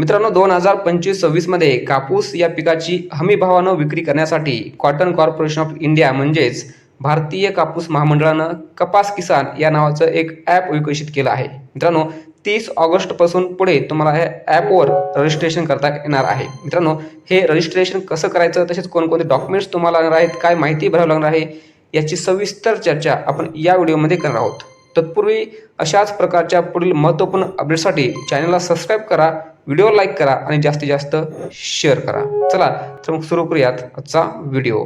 मित्रांनो दोन हजार पंचवीस सव्वीसमध्ये कापूस या पिकाची हमी भावानं विक्री करण्यासाठी कॉटन कॉर्पोरेशन ऑफ इंडिया म्हणजेच भारतीय कापूस महामंडळानं कपास किसान या नावाचं एक ॲप विकसित केलं आहे. मित्रांनो तीस ऑगस्टपासून पुढे तुम्हाला ह्या ॲपवर रजिस्ट्रेशन करता येणार आहे. मित्रांनो हे रजिस्ट्रेशन कसं करायचं तसेच कोणकोणते डॉक्युमेंट्स तुम्हाला लागणार आहेत काय माहिती भरावी लागणार आहे याची सविस्तर चर्चा आपण या व्हिडिओमध्ये करणार आहोत. तत्पूर्वी अशाच प्रकारच्या पुढील महत्त्वपूर्ण अपडेटसाठी चॅनलला सबस्क्राईब करा व्हिडिओ लाईक करा आणि जास्तीत जास्त शेअर करा. चला तर मग सुरू करूयात आजचा व्हिडिओ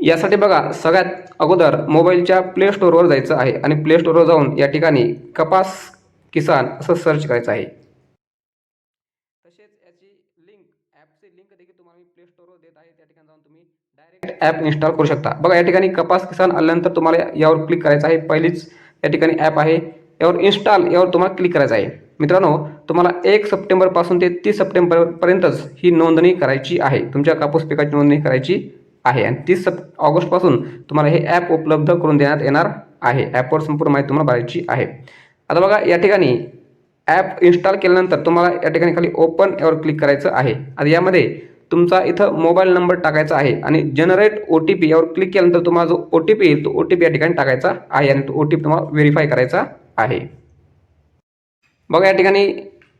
यासाठी बघा सगळ्यात अगोदर मोबाईलच्या प्ले स्टोअरवर जायचं आहे आणि प्ले स्टोअरवर जाऊन या ठिकाणी कपास किसान असं सर्च करायचं आहे. तसेच याची लिंक ॲपची लिंक देखील तुम्हाला मी प्ले स्टोअरवर देत आहे. त्या ठिकाणी जाऊन तुम्ही डायरेक्ट ॲप इन्स्टॉल करू शकता. बघा या ठिकाणी कपास किसान आल्यानंतर तुम्हाला यावर क्लिक करायचं आहे. पहिलीच या ठिकाणी ॲप आहे. यावर इन्स्टॉल यावर तुम्हाला क्लिक करायचं आहे. मित्रांनो तुम्हाला एक सप्टेंबरपासून ते तीस सप्टेंबरपर्यंतच ही नोंदणी करायची आहे. तुमच्या कापूस पिकाची नोंदणी करायची आहे. आणि तीस सप ऑगस्टपासून तुम्हाला हे ॲप उपलब्ध करून देण्यात येणार आहे. ॲपवर संपूर्ण माहिती तुम्हाला भरायची आहे. आता बघा या ठिकाणी ॲप इन्स्टॉल केल्यानंतर तुम्हाला या ठिकाणी खाली ओपन यावर क्लिक करायचं आहे. आणि यामध्ये तुमचा इथं मोबाईल नंबर टाकायचा आहे आणि जनरेट ओ टी पी यावर क्लिक केल्यानंतर तुम्हाला जो ओ टी पी येईल तो ओ टी पी या ठिकाणी टाकायचा आहे आणि तो ओ टी पी तुम्हाला व्हेरीफाय करायचा आहे. बघा या ठिकाणी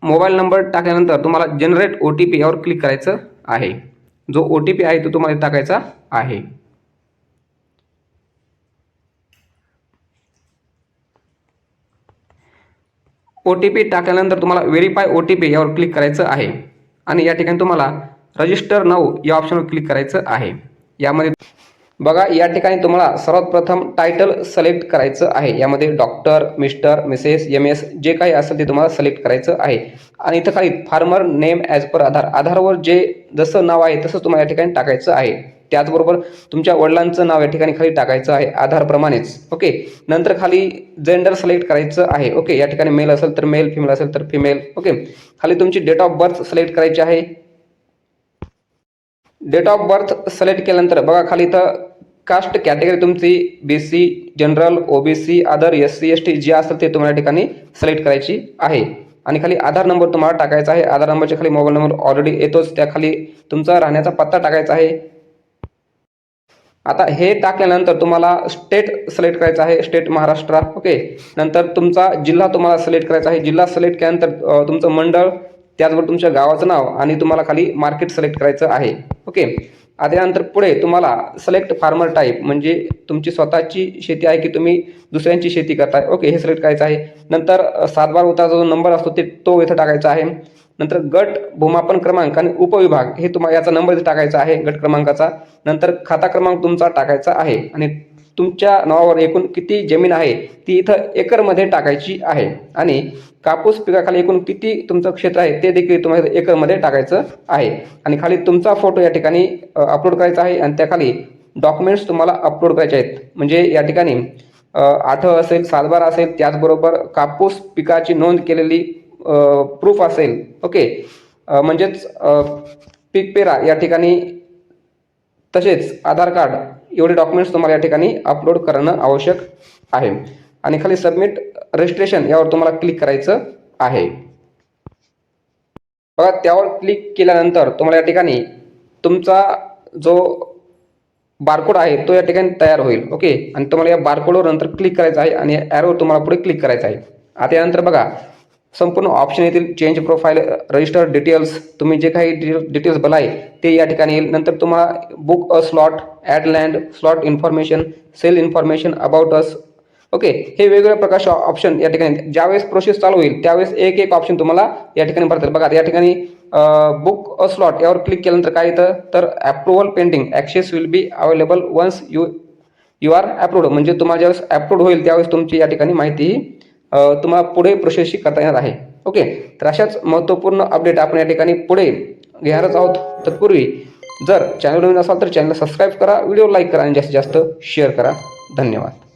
मोबाईल नंबर टाकल्यानंतर तुम्हाला जनरेट ओ टी पी यावर क्लिक करायचं आहे. जो ओ टी पी आहे तो तुम्हाला टाकायचा आहे. ओ टी पी टाकल्यानंतर तुम्हाला व्हेरीफाय ओ टी पी यावर क्लिक करायचं आहे. आणि या ठिकाणी तुम्हाला रजिस्टर नाव या ऑप्शनवर क्लिक करायचं आहे. यामध्ये बघा या ठिकाणी तुम्हाला सर्वात प्रथम टायटल सिलेक्ट करायचं आहे. यामध्ये doctor mister missus M S जे काही असेल ते तुम्हाला सिलेक्ट करायचं आहे. आणि इथं खाली farmer name as per Aadhaar. आधारवर जे जसं नाव आहे तसं तुम्हाला या ठिकाणी टाकायचं आहे. त्याचबरोबर तुमच्या वडिलांचं नाव या ठिकाणी खाली टाकायचं आहे आधारप्रमाणेच ओके? नंतर खाली जेंडर सिलेक्ट करायचं आहे. ओके? या ठिकाणी मेल असेल तर मेल फिमेल असेल तर फिमेल ओके? खाली तुमची डेट ऑफ बर्थ सिलेक्ट करायची आहे. डेट ऑफ बर्थ सिलेक्ट केल्यानंतर बघा खाली इथं कास्ट कॅटेगरी तुमची B C general O B C other S C S T जे असेल ते तुम्हाला या ठिकाणी सिलेक्ट करायची आहे. आणि खाली आधार नंबर तुम्हाला टाकायचा आहे. आधार नंबरच्या खाली मोबाईल नंबर ऑलरेडी येतोच. त्याखाली तुमचा राहण्याचा पत्ता टाकायचा आहे. आता हे टाकल्यानंतर तुम्हाला स्टेट सिलेक्ट करायचं आहे. स्टेट महाराष्ट्र ओके नंतर तुमचा जिल्हा तुम्हाला सिलेक्ट करायचा आहे. जिल्हा सिलेक्ट केल्यानंतर तुमचं मंडळ त्याचबरोबर तुमच्या गावाचं नाव आणि तुम्हाला खाली मार्केट सिलेक्ट करायचं आहे. ओके आता पुढे तुम्हाला सिलेक्ट फार्मर टाईप म्हणजे तुमची स्वतःची शेती आहे की तुम्ही दुसऱ्यांची शेती करताय? ओके हे सिलेक्ट करायचं आहे. नंतर सातबार उताराचा जो नंबर असतो ते तो इथं टाकायचा आहे. नंतर गट भूमापन क्रमांक आणि उपविभाग हे तुम्हाला याचा नंबर इथे टाकायचा आहे गट क्रमांकाचा. नंतर खाता क्रमांक तुमचा टाकायचा आहे. आणि तुमच्या नावावर एकूण किती जमीन आहे ती इथं एकरमध्ये टाकायची आहे. आणि कापूस पिकाखाली एकूण किती तुमचं क्षेत्र आहे ते देखील तुम्हाला एकरमध्ये टाकायचं आहे. आणि खाली तुमचा फोटो या ठिकाणी अपलोड करायचा आहे आणि त्याखाली डॉक्युमेंट्स तुम्हाला अपलोड करायचे आहेत. म्हणजे या ठिकाणी आठ असेल सातबार असेल त्याचबरोबर कापूस पिकाची नोंद केलेली प्रूफ असेल. ओके म्हणजेच पीक पेरा या ठिकाणी तसेच आधार कार्ड एवढे डॉक्युमेंट्स तुम्हाला या ठिकाणी अपलोड करणं आवश्यक आहे. आणि खाली सबमिट रजिस्ट्रेशन यावर तुम्हाला क्लिक करायचं आहे. बघा त्यावर क्लिक केल्यानंतर तुम्हाला या ठिकाणी तुमचा जो बारकोड आहे तो या ठिकाणी तयार होईल. ओके आणि तुम्हाला या बारकोडवर नंतर क्लिक करायचं आहे आणि ॲरोवर तुम्हाला पुढे क्लिक करायचं आहे. आता यानंतर बघा संपूर्ण ऑप्शन येतील चेंज प्रोफाईल रजिस्टर डिटेल्स तुम्ही जे काही डिटेल्स आहे ते या ठिकाणी येईल. नंतर तुम्हाला book a slot add land slot information sell information about us okay हे वेगवेगळ्या प्रकारचे ऑप्शन या ठिकाणी ज्यावेळेस प्रोसेस चालू होईल त्यावेळेस एक एक ऑप्शन तुम्हाला या ठिकाणी भरतात बघा या ठिकाणी बुक अ स्लॉट यावर क्लिक केल्यानंतर काय येतं? तर approval pending access will be available once you you are approved म्हणजे तुम्हाला ज्यावेळेस अप्रूव्ड होईल त्यावेळेस तुमची या ठिकाणी माहिती तुम्हाला पुढे प्रोसेसशी करता येणार आहे. ओके? तर अशाच महत्त्वपूर्ण अपडेट आपण या ठिकाणी पुढे घेणारच आहोत. तत्पूर्वी जर चॅनल नवीन असाल तर चॅनल सबस्क्राईब करा व्हिडिओ लाईक करा आणि जास्तीत जास्त शेअर करा. धन्यवाद.